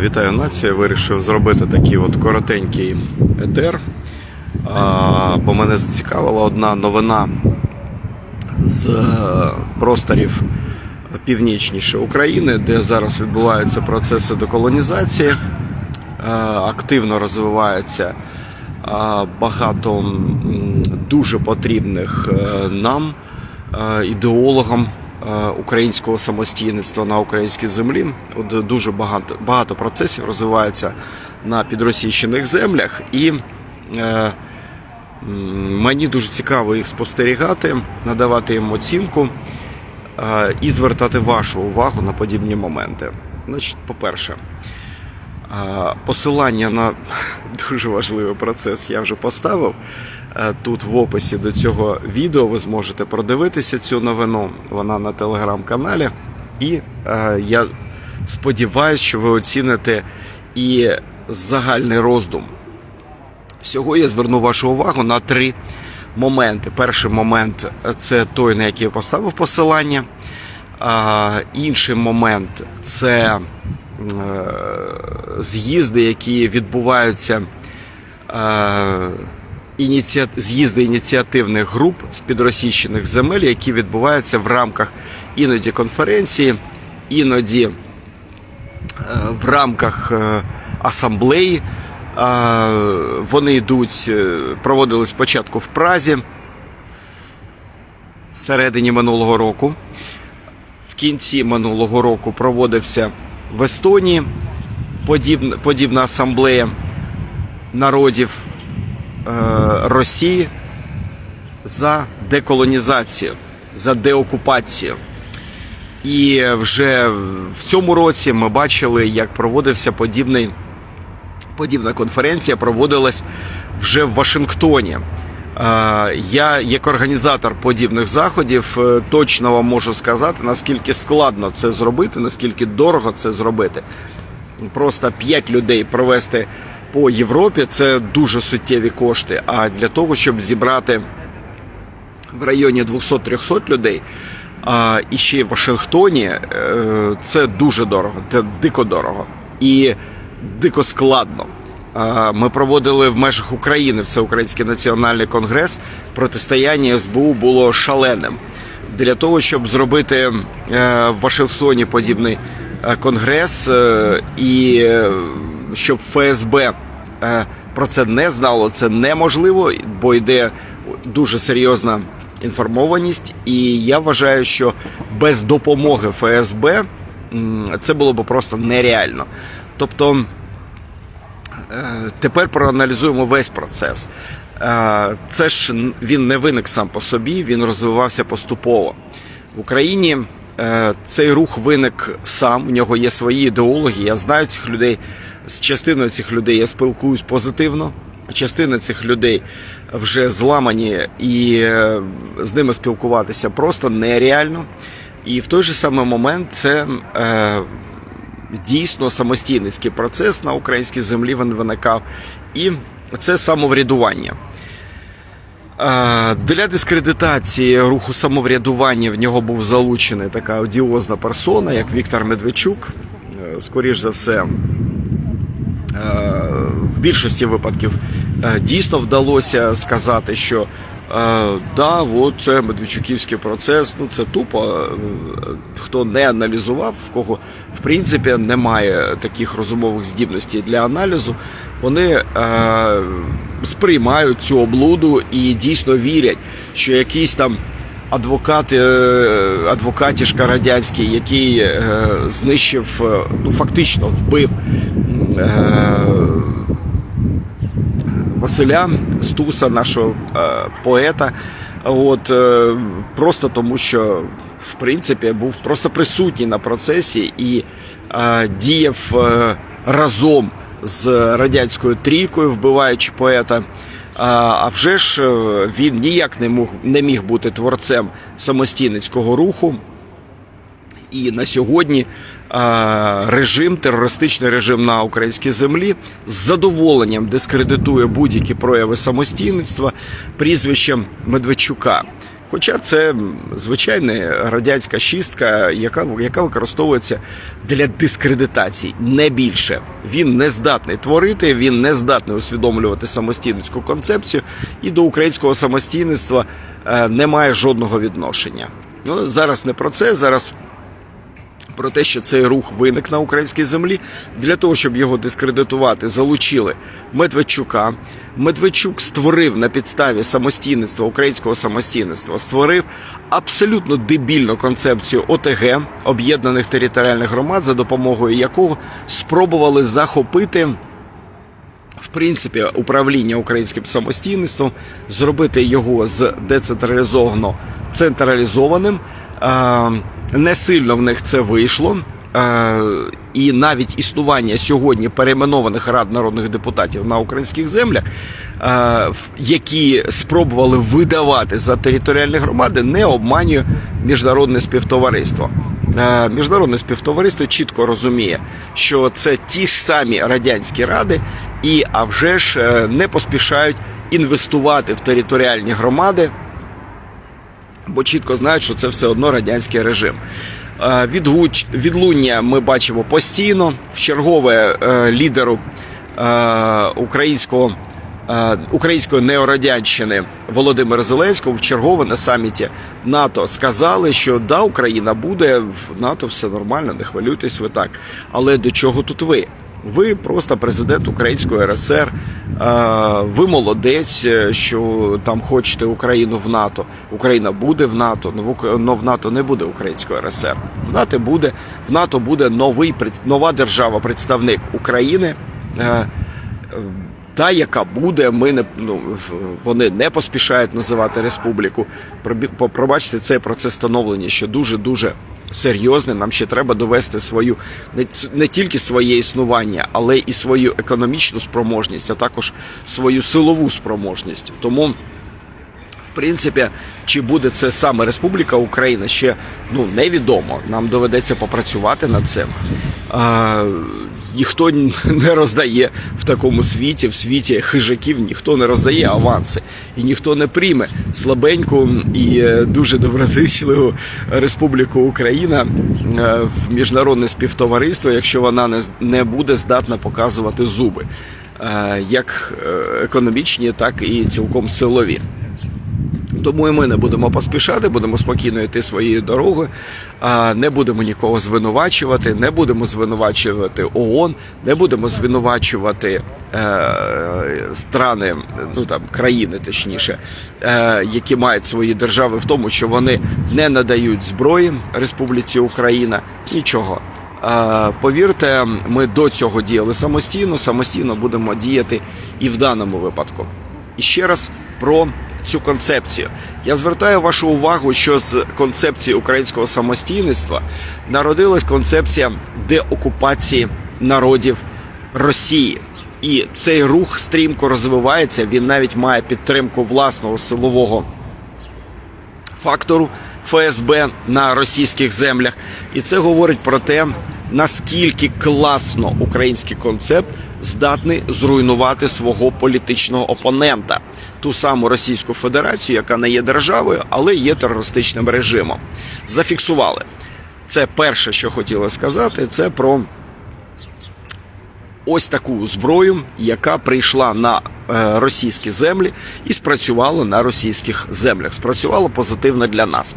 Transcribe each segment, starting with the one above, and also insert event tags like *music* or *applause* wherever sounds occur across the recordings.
Вітаю націю. Я вирішив зробити такий от коротенький етер. Бо мене зацікавила одна новина з е, просторів північніше України, де зараз відбуваються процеси деколонізації, активно розвивається багато дуже потрібних е, нам, е, ідеологам українського самостійництва на українській землі. От дуже багато, багато процесів розвивається на підросійщених землях, і е, мені дуже цікаво їх спостерігати, надавати їм оцінку е, і звертати вашу увагу на подібні моменти. Значить, по-перше, е, посилання на *laughs* дуже важливий процес я вже поставив. Е, Тут в описі до цього відео ви зможете продивитися цю новину. Вона на телеграм-каналі. І е, я сподіваюся, що ви оціните і загальний роздум. Всього я зверну вашу увагу на три моменти. Перший момент це той, на який я поставив посилання. А, інший момент це е, з'їзди, які відбуваються. Е, ініціа... з'їзди ініціативних груп з підросійщених земель, які відбуваються в рамках іноді конференції, іноді е, в рамках е, асамблеї. Е, Вони йдуть, проводились спочатку в Празі в середині минулого року. В кінці минулого року проводився в Естонії подібна, подібна асамблея народів Росії за деколонізацію, за деокупацію. І вже в цьому році ми бачили, як проводився подібний, подібна конференція, проводилась вже в Вашингтоні. Е, Я, як організатор подібних заходів, е, точно вам можу сказати, наскільки складно це зробити, наскільки дорого це зробити. Просто 5 людей провести по Європі це дуже суттєві кошти. А для того, щоб зібрати в районі 200-300 людей, а, і ще й в Вашингтоні, е, це дуже дорого, це дико дорого і дико складно. Ми проводили в межах України Всеукраїнський національний конгрес. Протистояння СБУ було шаленим. Для того, щоб зробити е, в Вашингтоні подібний е, конгрес і щоб ФСБ про це не знало, це неможливо, бо йде дуже серйозна інформованість. І я вважаю, що без допомоги ФСБ це було б просто нереально. Тобто. Е, Тепер проаналізуємо весь процес. Е, Це ж він не виник сам по собі, він розвивався поступово. В Україні е, цей рух виник сам, у нього є свої ідеології. Я знаю цих людей. З частиною цих людей я спілкуюсь позитивно. Частина цих людей вже зламані, і е, з ними спілкуватися просто нереально. І в той же самий момент це е, дійсно самостійницький процес на українській землі він виникав, і це самоврядування. Е, Для дискредитації руху самоврядування в нього був залучений така одіозна персона, як Віктор Медведчук. Е, Скоріш за все, в більшості випадків е, дійсно вдалося сказати, що е, да, от це Медведчуківський процес, ну це тупо. Е, Хто не аналізував, в кого в принципі немає таких розумових здібностей для аналізу, вони е, сприймають цю облуду і дійсно вірять, що якийсь там адвокат, е, адвокатішка радянський, який е, знищив, е, ну фактично вбив. Е, Василя Стуса, нашого е, поета, от е, просто тому, що в принципі був просто присутній на процесі і діяв разом з радянською трійкою, вбиваючи поета. А, вже ж він ніяк не мог не міг бути творцем самостійницького руху. І на сьогодні режим, терористичний режим на українській землі з задоволенням дискредитує будь-які прояви самостійництва прізвищем Медведчука. Хоча це звичайна радянська шістка, яка, яка використовується для дискредитації, не більше. Він не здатний творити, він не здатний усвідомлювати самостійницьку концепцію і до українського самостійництва е, не має жодного відношення. Ну, зараз не про це, зараз про те, що цей рух виник на українській землі, для того, щоб його дискредитувати, залучили Медведчука. Медведчук створив на підставі самостійництва, українського самостійництва, створив абсолютно дебільну концепцію ОТГ об'єднаних територіальних громад, за допомогою якого спробували захопити. В принципі, управління українським самостійництвом, зробити його з децентралізовано централізованим. Не сильно в них це вийшло. Е, І навіть існування сьогодні перейменованих рад народних депутатів на українських землях, е, які спробували видавати за територіальні громади, не обманює міжнародне співтовариство. Е, Міжнародне співтовариство чітко розуміє, що це ті ж самі радянські ради, і а вже ж не поспішають інвестувати в територіальні громади, бо чітко знають, що це все одно радянський режим. Е, Відгуч, відлуння ми бачимо постійно в чергове е, лідеру е, українського. Української неорадянщини Володимира Зеленського в чергове на саміті НАТО сказали, що да, Україна буде в НАТО, все нормально, не хвилюйтесь ви так. Але до чого тут ви? Ви просто президент Української РСР. е, Ви молодець, е, що там хочете Україну в НАТО. Україна буде в НАТО, но в НАТО не буде Української РСР. В НАТО буде в НАТО буде новий нова держава, представник України. е, Та, яка буде, ми не ну вони не поспішають називати республіку. Пробачте, цей процес становлення, що дуже дуже серйозне. Нам ще треба довести свою не тільки своє існування, але і свою економічну спроможність, а також свою силову спроможність. Тому в принципі, чи буде це саме Республіка Україна, ще ну невідомо. Нам доведеться попрацювати над цим. А, ніхто не роздає в такому світі, в світі хижаків, ніхто не роздає аванси, і ніхто не прийме слабеньку і е, дуже доброзичливу Республіку Україна е, в міжнародне співтовариство, якщо вона не не буде здатна показувати зуби, е, як економічні, так і цілком силові. Тому і ми не будемо поспішати, будемо спокійно йти своєю дорогою, не будемо нікого звинувачувати, не будемо звинувачувати ООН, не будемо звинувачувати е, страни, ну там країни, точніше, е, які мають свої держави в тому, що вони не надають зброї Республіці Україна. Нічого. Повірте, ми до цього діяли самостійно, самостійно будемо діяти і в даному випадку. І ще раз про цю концепцію. Я звертаю вашу увагу, що з концепції українського самостійництва народилась концепція деокупації народів Росії. І цей рух стрімко розвивається. Він навіть має підтримку власного силового фактору ФСБ на російських землях. І це говорить про те, наскільки класно український концепт здатний зруйнувати свого політичного опонента, ту саму Російську Федерацію, яка не є державою, але є терористичним режимом. Зафіксували. Це перше, що хотіла сказати, це про ось таку зброю, яка прийшла на е, російські землі і спрацювала на російських землях. Спрацювало позитивно для нас.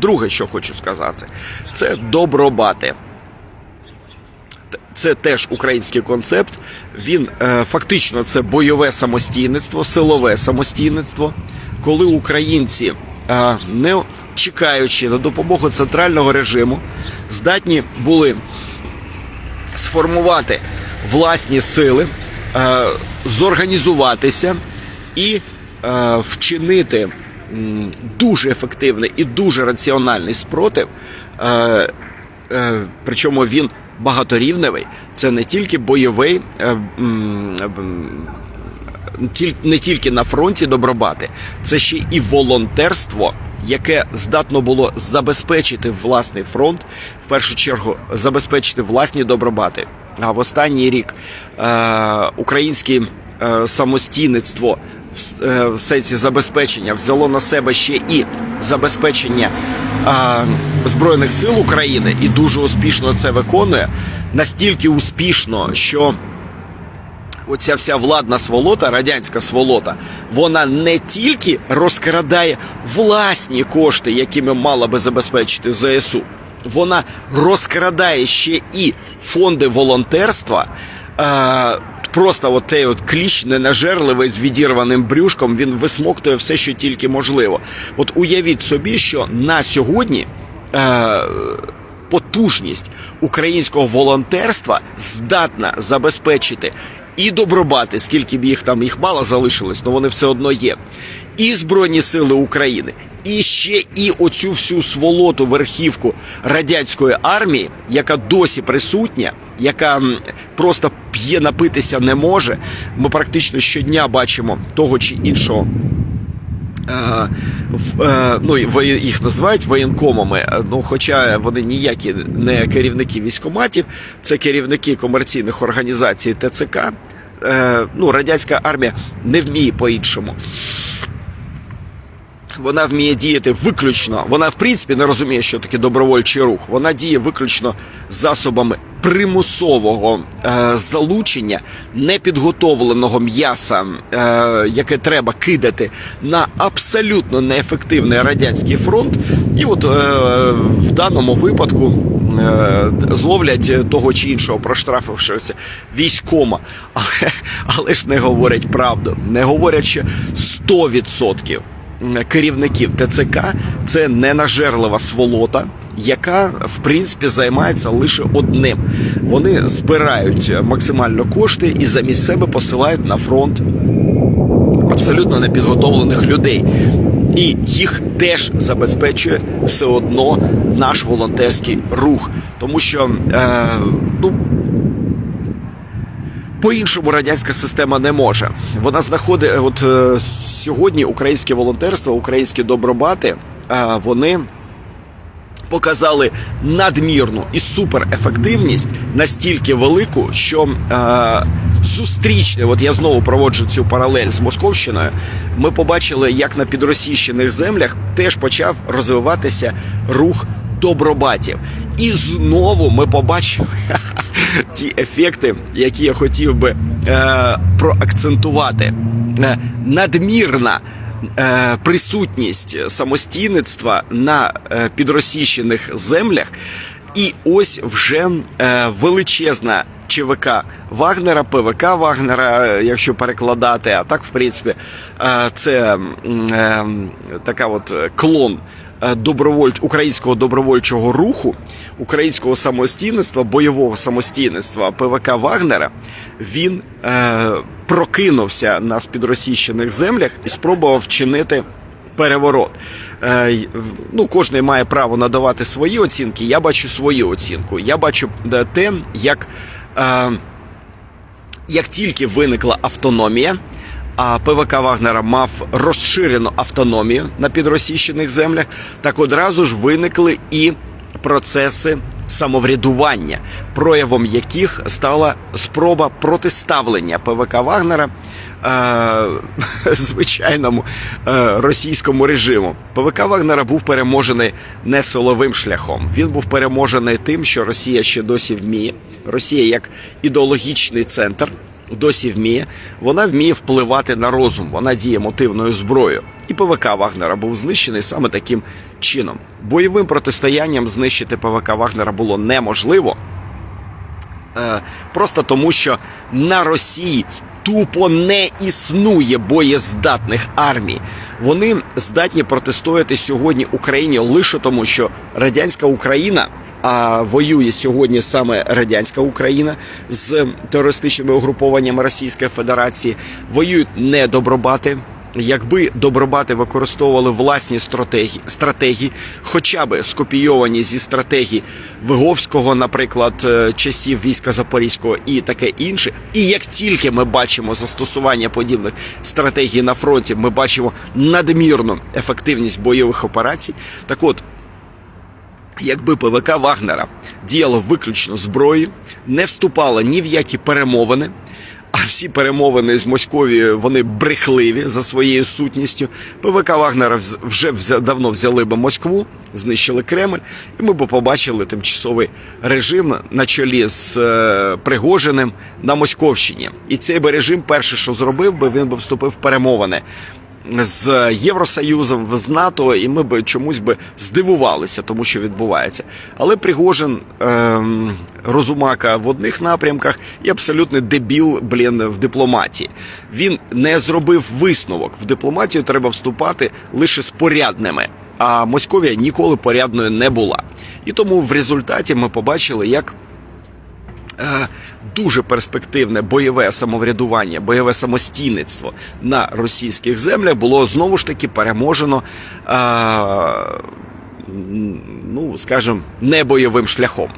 Друге, що хочу сказати, це добробати. Це теж український концепт. Він е, фактично це бойове самостійництво, силове самостійництво, коли українці, е, не чекаючи на допомогу центрального режиму, здатні були сформувати власні сили, е, зорганізуватися і вчинити дуже ефективний і дуже раціональний спротив. Причому він багаторівневий. Це не тільки бойовий. е, тіль- не тільки на фронті добробати, це ще і волонтерство, яке здатно було забезпечити власний фронт, в першу чергу забезпечити власні добробати. А в останній рік е, українське е, самостійництво е, в сенсі забезпечення, взяло на себе ще і забезпечення е, Збройних сил України і дуже успішно це виконує. Настільки успішно, що оця вся владна сволота, радянська сволота, вона не тільки розкрадає власні кошти, якими мала би забезпечити ЗСУ, вона розкрадає ще і фонди волонтерства. Е, Просто от цей от кліщ ненажерливий з відірваним брюшком, він висмоктує все, що тільки можливо. От уявіть собі, що на сьогодні е, потужність українського волонтерства здатна забезпечити і добробати, скільки б їх там їх мало залишилось, але вони все одно є. І Збройні Сили України, і ще і оцю всю сволоту верхівку радянської армії, яка досі присутня, яка просто п'є напитися не може. Ми практично щодня бачимо того чи іншого Е, е, ну, їх називають воєнкомами, е, ну, хоча вони ніякі не керівники військоматів, це керівники комерційних організацій ТЦК. Ну, радянська армія не вміє по-іншому. Вона вміє діяти виключно. Вона, в принципі, не розуміє, що таке добровольчий рух. Вона діє виключно засобами примусового е, залучення непідготовленого м'яса, е, яке треба кидати на абсолютно неефективний радянський фронт. І от е, в даному випадку е, зловлять того чи іншого проштрафившогося військома, але, але ж не говорять правду. Не говорять, що 100% керівників ТЦК це ненажерлива сволота, яка в принципі займається лише одним. Вони збирають максимально кошти і замість себе посилають на фронт абсолютно непідготовлених людей. І їх теж забезпечує все одно наш волонтерський рух, тому що е, ну. По-іншому радянська система не може. Вона знаходить от е, сьогодні українське волонтерство, українські добробати, е, вони показали надмірну і суперефективність настільки велику, що е, зустрічне, от я знову проводжу цю паралель з Московщиною. Ми побачили, як на підросійщених землях теж почав розвиватися рух добробатів. І знову ми побачили *laughs* *laughs* ті ефекти, які я хотів би е, проакцентувати. Е, надмірна е, присутність самостійництва на е, підросійщених землях, і ось вже е, величезна ЧВК Вагнера, ПВК Вагнера, якщо перекладати, а так, в принципі, е, це е, така от клон е, доброволь... українського добровольчого руху, українського самостійництва, бойового самостійництва ПВК Вагнера, він е, прокинувся на спідросійщених землях і спробував вчинити переворот. Е, ну, кожен має право надавати свої оцінки. Я бачу свою оцінку. Я бачу е, те, як, е, як тільки виникла автономія. А ПВК Вагнера мав розширену автономію на підросійщених землях, так одразу ж виникли і процеси самоврядування, проявом яких стала спроба протиставлення ПВК Вагнера е, *laughs* звичайному е, російському режиму. ПВК Вагнера був переможений не силовим шляхом. Він був переможений тим, що Росія ще досі вміє. Росія як ідеологічний центр досі вміє. Вона вміє впливати на розум. Вона діє мотивною зброєю. І ПВК Вагнера був знищений саме таким чином. Бойовим протистоянням знищити ПВК Вагнера було неможливо. Е, просто тому, що на Росії тупо не існує боєздатних армій. Вони здатні протистояти сьогодні Україні лише тому, що радянська Україна. А воює сьогодні саме радянська Україна з терористичними угрупованнями Російської Федерації. Воюють не добробати. Якби добробати використовували власні стратегії, стратегії, хоча б скопійовані зі стратегій Виговського, наприклад, е, часів війська Запорізького і таке інше. І як тільки ми бачимо застосування подібних стратегій на фронті, ми бачимо надмірну ефективність бойових операцій. Так от, якби ПВК Вагнера діяло виключно зброєю, не вступало ні в які перемовини, а всі перемовини з Московією вони брехливі за своєю сутністю. ПВК Вагнера вже давно взяли би Москву, знищили Кремль, і ми б побачили тимчасовий режим на чолі з е, Пригожиним на Московщині. І цей би режим, перше, що зробив би, він би вступив в перемовини з Євросоюзом, з НАТО, і ми б чомусь би здивувалися, тому що відбувається. Але Пригожин ем, розумака в одних напрямках і абсолютний дебіл, блін, в дипломатії. Він не зробив висновок. В дипломатію треба вступати лише з порядними. А Московія ніколи порядною не була. І тому в результаті ми побачили, як е, дуже перспективне бойове самоврядування, бойове самостійництво на російських землях було знову ж таки переможено. М, ну, скажімо, небойовим шляхом.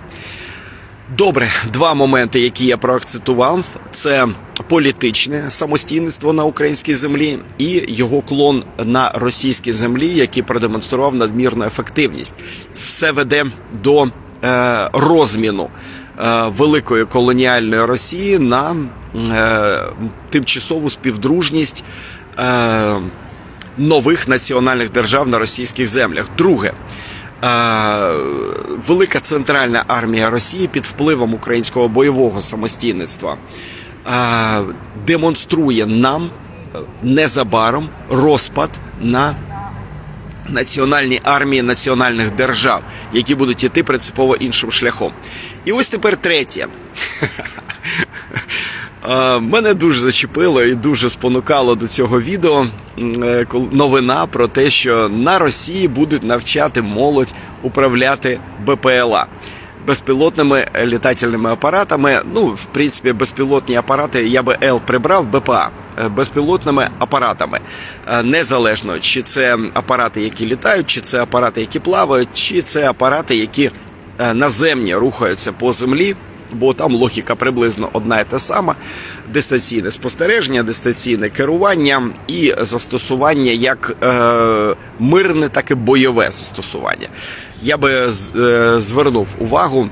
Добре, два моменти, які я проакцентував, це політичне самостійництво на українській землі і його клон на російській землі, який продемонстрував надмірну ефективність. Все веде до е, розміну великої колоніальної Росії на е, тимчасову співдружність. Е, Нових національних держав на російських землях. Друге, Е, велика центральна армія Росії під впливом українського бойового самостійництва е, демонструє нам е, незабаром розпад на національні армії національних держав, які будуть іти принципово іншим шляхом. І ось тепер третє. *laughs* Е, Мене дуже зачепило і дуже спонукало до цього відео е, новина про те, що на Росії будуть навчати молодь управляти БПЛА. Безпілотними літательними апаратами, ну, в принципі, безпілотні апарати я би Л прибрав БПА е, безпілотними апаратами. Незалежно, чи це апарати, які літають, чи це апарати, які плавають, чи це апарати, які наземні рухаються по землі, бо там логіка приблизно одна і та сама: дистанційне спостереження, дистанційне керування і застосування як е, мирне, так і бойове застосування. Я би е, звернув увагу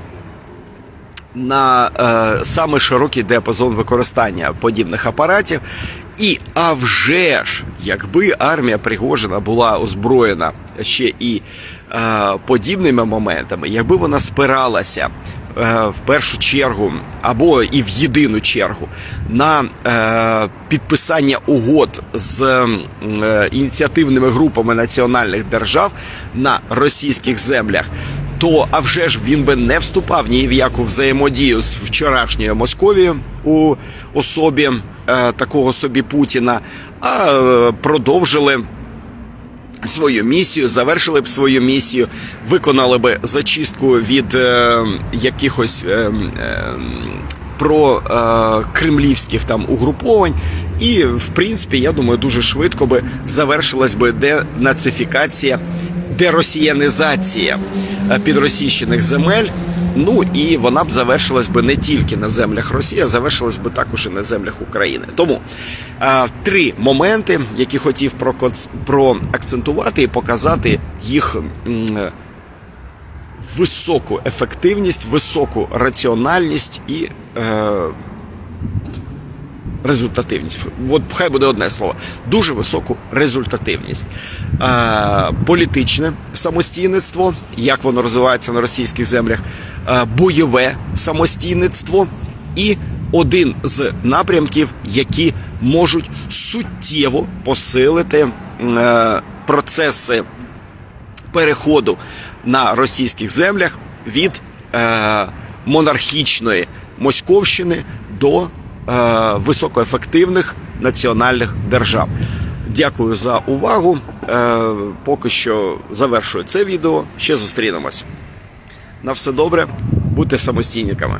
на е, саме широкий диапазон використання подібних апаратів. І а вже ж, якби армія Пригожина була озброєна ще і е, подібними моментами, якби вона спиралася е, в першу чергу або і в єдину чергу на е, підписання угод з е, ініціативними групами національних держав на російських землях, то а вже ж він би не вступав ні в яку взаємодію з вчорашньою Московією у особі е, такого собі Путіна, а е, продовжили свою місію, завершили б свою місію, виконали би зачистку від е, якихось е, е, про е, кремлівських там угруповань. І, в принципі, я думаю, дуже швидко би завершилась би денацифікація, деросіянізація е, підросійщених земель. Ну і вона б завершилась би не тільки на землях Росії, а завершилась би також і на землях України. Тому е, три моменти, які хотів проакцентувати і показати їх високу ефективність, високу раціональність і е, результативність. От хай буде одне слово. Дуже високу результативність. Е, політичне самостійництво, як воно розвивається на російських землях, е, бойове самостійництво і один з напрямків, які можуть суттєво посилити е, процеси переходу на російських землях від е, монархічної Московщини до високоефективних національних держав. Дякую за увагу. Е, поки що завершую це відео. Ще зустрінемось. На все добре, будьте самостійниками.